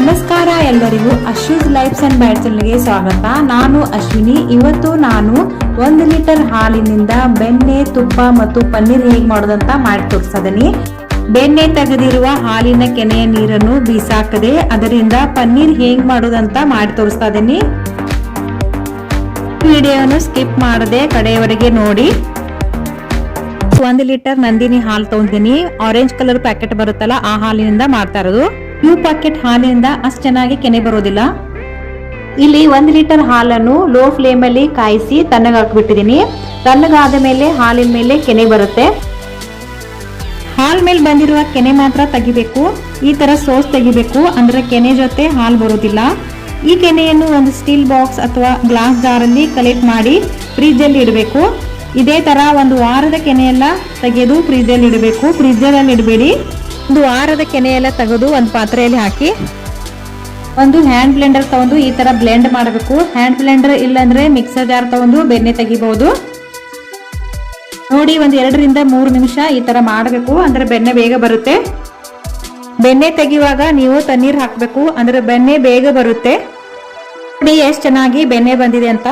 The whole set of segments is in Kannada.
ನಮಸ್ಕಾರ ಎಲ್ಲರಿಗೂ ಅಶ್ಯೂಸ್ ಲೈಫ್ಸ್ ಅಂಡ್ ಬ್ಯಾಟ್ಸ್ಗೆ ಸ್ವಾಗತ. ನಾನು ಅಶ್ವಿನಿ. ಇವತ್ತು ನಾನು ಒಂದು ಲೀಟರ್ ಹಾಲಿನಿಂದ ಬೆಣ್ಣೆ, ತುಪ್ಪ ಮತ್ತು ಪನ್ನೀರ್ ಹೇಗೆ ಮಾಡೋದಂತ ಮಾಡಿ ತೋರಿಸ್ತಿದ್ದೀನಿ ಬೆಣ್ಣೆ ತೆಗೆದಿರುವ ಹಾಲಿನ ಕೆನೆಯ ನೀರನ್ನು ಬೀಸಾಕದೆ ಅದರಿಂದ ಪನ್ನೀರ್ ಹೇಗೆ ಮಾಡೋದಂತ ಮಾಡಿ ತೋರಿಸ್ತಾ ಇದೀನಿ ವಿಡಿಯೋನು ಸ್ಕಿಪ್ ಮಾಡದೆ ಕಡೆಯವರೆಗೆ ನೋಡಿ. ಒಂದು ಲೀಟರ್ ನಂದಿನಿ ಹಾಲು ತಗೊಂಡಿನಿ ಆರೆಂಜ್ ಕಲರ್ ಪ್ಯಾಕೆಟ್ ಬರುತ್ತಲ್ಲ, ಆ ಹಾಲಿನಿಂದ ಮಾಡ್ತಾ ಇರೋದು. ಈ ಪ್ಯಾಕೆಟ್ ಹಾಲಿನಿಂದ ಅಷ್ಟು ಚೆನ್ನಾಗಿ ಕೆನೆ ಬರೋದಿಲ್ಲ. ಇಲ್ಲಿ ಒಂದು ಲೀಟರ್ ಹಾಲನ್ನು ಲೋ ಫ್ಲೇಮ್ ಅಲ್ಲಿ ಕಾಯಿಸಿ ತಣ್ಣಗೆ ಹಾಕ್ಬಿಟ್ಟಿದೀನಿ ತಣ್ಣಗಾದ ಮೇಲೆ ಹಾಲಿನ ಮೇಲೆ ಕೆನೆ ಬರುತ್ತೆ. ಹಾಲ್ ಮೇಲೆ ಬಂದಿರುವ ಕೆನೆ ಮಾತ್ರ ತೆಗಿಬೇಕು. ಈ ತರ ಸೋಸ್ ತೆಗಿಬೇಕು. ಅಂದ್ರೆ ಕೆನೆ ಜೊತೆ ಹಾಲು ಬರೋದಿಲ್ಲ. ಈ ಕೆನೆಯನ್ನು ಒಂದು ಸ್ಟೀಲ್ ಬಾಕ್ಸ್ ಅಥವಾ ಗ್ಲಾಸ್ ಜಾರ್ ಅಲ್ಲಿ ಕಲೆಕ್ಟ್ ಮಾಡಿ ಫ್ರಿಜ್ ಅಲ್ಲಿ ಇಡಬೇಕು. ಇದೇ ತರ ಒಂದು ವಾರದ ಕೆನೆಯೆಲ್ಲ ತೆಗೆದು ಫ್ರಿಜ್ ಅಲ್ಲಿ ಇಡಬೇಕು. ಫ್ರಿಜ್ ಅಲ್ಲಿ ಇಡಬೇಡಿ. ಒಂದು ವಾರದ ಎಲ್ಲ ತೆಗೆದು ಒಂದು ಪಾತ್ರೆಯಲ್ಲಿ ಹಾಕಿ, ಒಂದು ಹ್ಯಾಂಡ್ ಬ್ಲೆಂಡರ್ ತಗೊಂಡು ಈ ತರ ಬ್ಲೆಂಡ್ ಮಾಡಬೇಕು. ಹ್ಯಾಂಡ್ ಬ್ಲೆಂಡರ್ ಇಲ್ಲಾಂದ್ರೆ ಮಿಕ್ಸರ್ ಜಾರ್ ತಗೊಂಡು ಬೆಣ್ಣೆ ತೆಗಿಬಹುದು ನೋಡಿ ಒಂದು ಎರಡರಿಂದ ಮೂರು ನಿಮಿಷ ಈ ತರ ಮಾಡಬೇಕು, ಅಂದ್ರೆ ಬೆಣ್ಣೆ ಬೇಗ ಬರುತ್ತೆ. ಬೆಣ್ಣೆ ತೆಗೆಯುವಾಗ ನೀವು ತಣ್ಣೀರ್ ಹಾಕಬೇಕು, ಅಂದ್ರೆ ಬೆಣ್ಣೆ ಬೇಗ ಬರುತ್ತೆ. ನೋಡಿ ಎಷ್ಟು ಚೆನ್ನಾಗಿ ಬೆಣ್ಣೆ ಬಂದಿದೆ ಅಂತ.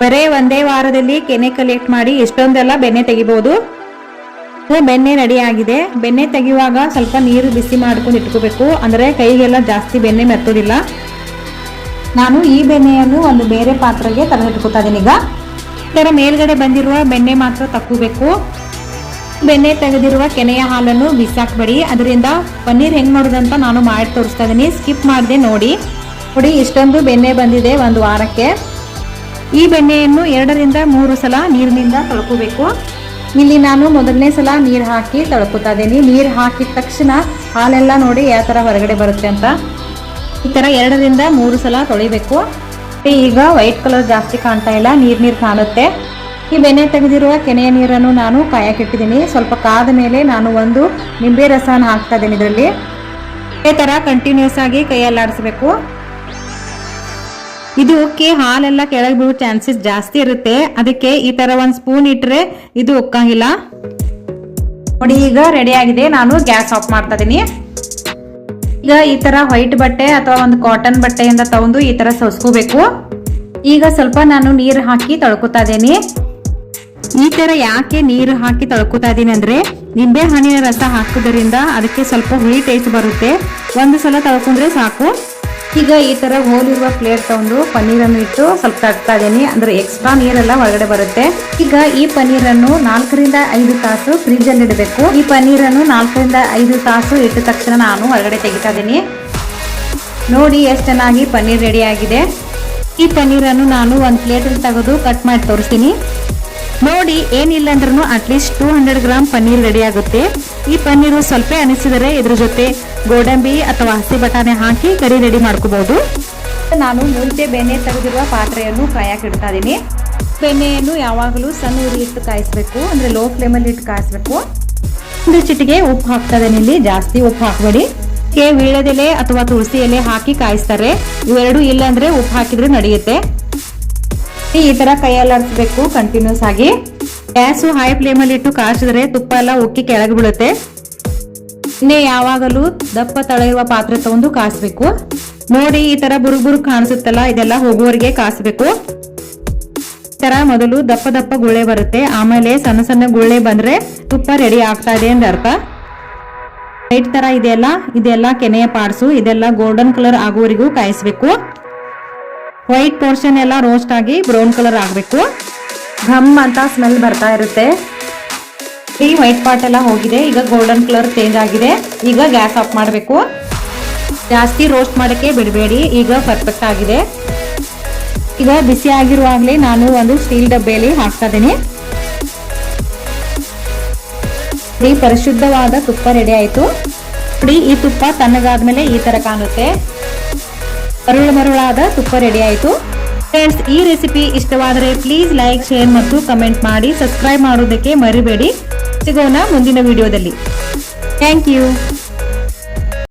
ಬರೇ ಒಂದೇ ವಾರದಲ್ಲಿ ಕೆನೆ ಕಲೆಕ್ಟ್ ಮಾಡಿ ಇಷ್ಟೊಂದೆಲ್ಲ ಬೆಣ್ಣೆ ತೆಗಿಬಹುದು ಬೆಣ್ಣೆ ರೆಡಿ ಆಗಿದೆ. ಬೆಣ್ಣೆ ತೆಗೆಯುವಾಗ ಸ್ವಲ್ಪ ನೀರು ಬಿಸಿ ಮಾಡ್ಕೊಂಡು ಇಟ್ಕೋಬೇಕು. ಅಂದರೆ ಕೈಗೆಲ್ಲ ಜಾಸ್ತಿ ಬೆಣ್ಣೆ ಮೆತ್ತೋದಿಲ್ಲ. ನಾನು ಈ ಬೆಣ್ಣೆಯನ್ನು ಒಂದು ಬೇರೆ ಪಾತ್ರೆಗೆ ತೆಗೆದಿಟ್ಕೋತಾ ಇದ್ದೀನಿ ಈಗ. ಇದರ ಮೇಲ್ಗಡೆ ಬಂದಿರುವ ಬೆಣ್ಣೆ ಮಾತ್ರ ತಕ್ಕೋಬೇಕು. ಬೆಣ್ಣೆ ತೆಗೆದಿರುವ ಕೆನೆಯ ಹಾಲನ್ನು ಬಿಸಾಕ್ಬೇಡಿ. ಅದರಿಂದ ಪನ್ನೀರ್ ಹೆಂಗ್ ಮಾಡೋದಂತ ನಾನು ಮಾಡಿ ತೋರಿಸ್ತಾ ಇದ್ದೀನಿ ಸ್ಕಿಪ್ ಮಾಡಿದೆ ನೋಡಿ. ನೋಡಿ, ಇಷ್ಟೊಂದು ಬೆಣ್ಣೆ ಬಂದಿದೆ ಒಂದು ವಾರಕ್ಕೆ. ಈ ಬೆಣ್ಣೆಯನ್ನು ಎರಡರಿಂದ ಮೂರು ಸಲ ನೀರಿನಿಂದ ತೊಳ್ಕೋಬೇಕು. ಇಲ್ಲಿ ನಾನು ಮೊದಲನೇ ಸಲ ನೀರು ಹಾಕಿ ತಳ್ಕೊತಾ ಇದ್ದೀನಿ. ನೀರು ಹಾಕಿದ ತಕ್ಷಣ ಹಾಲೆಲ್ಲ ನೋಡಿ ಯಾವ ಥರ ಹೊರಗಡೆ ಬರುತ್ತೆ ಅಂತ. ಈ ಥರ ಎರಡರಿಂದ ಮೂರು ಸಲ ತೊಳಿಬೇಕು. ಈಗ ವೈಟ್ ಕಲರ್ ಜಾಸ್ತಿ ಕಾಣ್ತಾ ಇಲ್ಲ, ನೀರು ನೀರು ಕಾಣುತ್ತೆ. ಈ ಬೆನೆ ತೆಗೆದಿರುವ ಕೆನೆಯ ನೀರನ್ನು ನಾನು ಕಾಯಕ್ಕಿಟ್ಟಿದ್ದೀನಿ ಸ್ವಲ್ಪ ಕಾದ ಮೇಲೆ ನಾನು ಒಂದು ನಿಂಬೆ ರಸನ ಹಾಕ್ತಾ ಇದ್ದೀನಿ ಇದರಲ್ಲಿ. ಈ ಥರ ಕಂಟಿನ್ಯೂಸ್ ಆಗಿ ಕೈಯಲ್ಲಿ ಆಡಿಸ್ಬೇಕು ಇದಕ್ಕೆ ಹಾಲೆಲ್ಲ ಕೆಳಗೆ ಬೀಳೋ ಚಾನ್ಸಸ್ ಜಾಸ್ತಿ ಇರುತ್ತೆ. ಅದಕ್ಕೆ ಈ ತರ ಒಂದ್ ಸ್ಪೂನ್ ಇಟ್ರೆ ಇದು ಉಕ್ಕಂಗಿಲ್ಲ ನೋಡಿ, ಈಗ ರೆಡಿ ಆಗಿದೆ. ನಾನು ಗ್ಯಾಸ್ ಆಫ್ ಮಾಡ್ತಾ ಇದೀನಿ ಈಗ ಈ ತರ ವೈಟ್ ಬಟ್ಟೆ ಅಥವಾ ಒಂದು ಕಾಟನ್ ಬಟ್ಟೆಯಿಂದ ತಗೊಂಡು ಈ ತರ ಸೋಸ್ಕೋಬೇಕು ಈಗ ಸ್ವಲ್ಪ ನಾನು ನೀರು ಹಾಕಿ ತೊಳ್ಕೊತಾ ಇದ್ದೀನಿ. ಈ ತರ ಯಾಕೆ ನೀರು ಹಾಕಿ ತೊಳ್ಕೊತಾ ಇದೀನಿ ಅಂದ್ರೆ, ನಿಂಬೆ ಹಣ್ಣಿನ ರಸ ಹಾಕುದರಿಂದ ಅದಕ್ಕೆ ಸ್ವಲ್ಪ ಹುಳಿ ಟೇಸ್ಟ್ ಬರುತ್ತೆ. ಒಂದು ಸಲ ತೊಳ್ಕೊಂಡ್ರೆ ಸಾಕು. ಈಗ ಈ ತರ ಹೋಲಿರುವ ಪ್ಲೇಟ್ ತಗೊಂಡು ಪನ್ನೀರನ್ನು ಇಟ್ಟು ಸ್ವಲ್ಪ ತಟ್ತಾ ಇದೀನಿ. ಅಂದ್ರೆ ಎಕ್ಸ್ಟ್ರಾ ನೀರೆಲ್ಲ ಒಳಗಡೆ ಬರುತ್ತೆ. ಈಗ ಈ ಪನ್ನೀರನ್ನು ನಾಲ್ಕರಿಂದ ಐದು ತಾಸು ಫ್ರಿಜ್ ಅಲ್ಲಿ ಇಡಬೇಕು. ಈ ಪನ್ನೀರನ್ನು ನಾಲ್ಕರಿಂದ ಐದು ತಾಸು ಇಟ್ಟ ತಕ್ಷಣ ನಾನು ಹೊರಗಡೆ ತೆಗಿತಾ ಇದೀನಿ. ನೋಡಿ ಎಷ್ಟು ಚೆನ್ನಾಗಿ ಪನ್ನೀರ್ ರೆಡಿ ಆಗಿದೆ. ಈ ಪನ್ನೀರನ್ನು ನಾನು ಒಂದು ಪ್ಲೇಟಲ್ಲಿ ತೆಗೆದು ಕಟ್ ಮಾಡಿ ತೋರಿಸ್ತೀನಿ. ನೋಡಿ, ಏನಿಲ್ಲ ಅಂದ್ರೂ at least two hundred gram paneer ready ಆಗುತ್ತೆ. ಈ ಪನ್ನೀರು ಸ್ವಲ್ಪ ಅನಿಸಿದರೆ ಇದ್ರ ಜೊತೆ ಗೋಡಂಬಿ ಅಥವಾ ಹಸಿ ಬಟಾಣಿ ಹಾಕಿ ಕರಿ ರೆಡಿ ಮಾಡ್ಕೋಬಹುದು ನಾನು ಮುಂಚೆ ಬೆಣ್ಣೆ ತೆಗೆದಿರುವ ಪಾತ್ರೆಯನ್ನು ಕಾಯಕ್ಕೆ ಇಡ್ತಾ ಇದೀನಿ. ಬೆಣ್ಣೆಯನ್ನು ಯಾವಾಗಲೂ ಸಣ್ಣ ಉರಿ ಇಟ್ಟು ಕಾಯಿಸ್ಬೇಕು, ಅಂದ್ರೆ ಲೋ ಫ್ಲೇಮಲ್ಲಿ ಇಟ್ಟು ಕಾಯಿಸ್ಬೇಕು. ಒಂದು ಚಿಟಿಗೆ ಉಪ್ಪು ಹಾಕ್ತಾ ಇಲ್ಲಿ, ಜಾಸ್ತಿ ಉಪ್ಪು ಹಾಕಬೇಡಿ. ವೀಳ್ಯದೆಲೆ ಅಥವಾ ತುಳಸಿ ಎಲೆ ಹಾಕಿ ಕಾಯಿಸ್ತಾರೆ. ಇವೆರಡು ಇಲ್ಲ ಉಪ್ಪು ಹಾಕಿದ್ರೆ ನಡೆಯುತ್ತೆ. ಈ ತರ ಕೈಯಲ್ಲಿ ಆಡಿಸ್ಬೇಕು ಕಂಟಿನ್ಯೂಸ್ ಆಗಿ ಗ್ಯಾಸು ಹೈ ಫ್ಲೇಮ್ ಅಲ್ಲಿ ಇಟ್ಟು ಕಾಯಿಸಿದ್ರೆ ತುಪ್ಪ ಎಲ್ಲ ಉಕ್ಕಿ ಕೆಳಗೆ ಬೀಳುತ್ತೆ. ಇನ್ನೇ ಯಾವಾಗಲೂ ದಪ್ಪ ತಳೆಯುವ ಇರುವ ಪಾತ್ರೆ ತಗೊಂಡು ಕಾಯಿಸ್ಬೇಕು ನೋಡಿ ಈ ತರ ಬುರುಗ್ ಕಾಣಿಸುತ್ತಲ್ಲ, ಇದೆಲ್ಲ ಹೋಗುವವರೆಗೆ ಕಾಯಿಸ್ಬೇಕು ಈ ತರ ಮೊದಲು ದಪ್ಪ ದಪ್ಪ ಗುಳ್ಳೆ ಬರುತ್ತೆ. ಆಮೇಲೆ ಸಣ್ಣ ಸಣ್ಣ ಗುಳ್ಳೆ ಬಂದ್ರೆ ತುಪ್ಪ ರೆಡಿ ಆಗ್ತಾ ಇದೆ ಅಂತ ಅರ್ಥ. ಲೈಟ್ ತರ ಇದೆಯಲ್ಲ, ಇದೆಲ್ಲ ಕೆನೆಯ ಪಾಡ್ಸು ಇದೆಲ್ಲ ಗೋಲ್ಡನ್ ಕಲರ್ ಆಗುವವರೆಗೂ ಕಾಯಿಸ್ಬೇಕು. ವೈಟ್ ಪೋರ್ಷನ್ ಎಲ್ಲ ರೋಸ್ಟ್ ಆಗಿ ಬ್ರೌನ್ ಕಲರ್ ಆಗಬೇಕು. ಘಮ್ ಅಂತ ಸ್ಮೆಲ್ ಬರ್ತಾ ಇರುತ್ತೆ. ಈ ವೈಟ್ ಪಾರ್ಟ್ ಎಲ್ಲ ಹೋಗಿದೆ. ಈಗ ಗೋಲ್ಡನ್ ಕಲರ್ ಚೇಂಜ್ ಆಗಿದೆ. ಈಗ ಗ್ಯಾಸ್ ಆಫ್ ಮಾಡಬೇಕು. ಜಾಸ್ತಿ ರೋಸ್ಟ್ ಮಾಡೋಕ್ಕೆ ಬಿಡಬೇಡಿ. ಈಗ ಪರ್ಫೆಕ್ಟ್ ಆಗಿದೆ. ಈಗ ಬಿಸಿ ಆಗಿರುವಾಗಲೇ ನಾನು ಒಂದು ಸ್ಟೀಲ್ ಡಬ್ಬೆಯಲ್ಲಿ ಹಾಕ್ತಾ ಇದ್ದೀನಿ. ಈ ಪರಿಶುದ್ಧವಾದ ತುಪ್ಪ ರೆಡಿ ಆಯಿತು. ನೋಡಿ, ಈ ತುಪ್ಪ ತಣ್ಣಗಾದ್ಮೇಲೆ ಈ ಥರ ಕಾಣುತ್ತೆ. ಮರುಳು ಮರುಳಾದ ತುಪ್ಪ ರೆಡಿ ಆಯಿತು. ಫ್ರೆಂಡ್ಸ್ ಈ ರೆಸಿಪಿ ಇಷ್ಟವಾದರೆ ಪ್ಲೀಸ್ ಲೈಕ್ ಶೇರ್ ಮತ್ತು ಕಮೆಂಟ್ ಮಾಡಿ ಸಬ್ಸ್ಕ್ರೈಬ್ ಮಾಡೋದಕ್ಕೆ ಮರಿಬೇಡಿ. ಸಿಗೋಣ ಮುಂದಿನ ವಿಡಿಯೋದಲ್ಲಿ ಥ್ಯಾಂಕ್ ಯು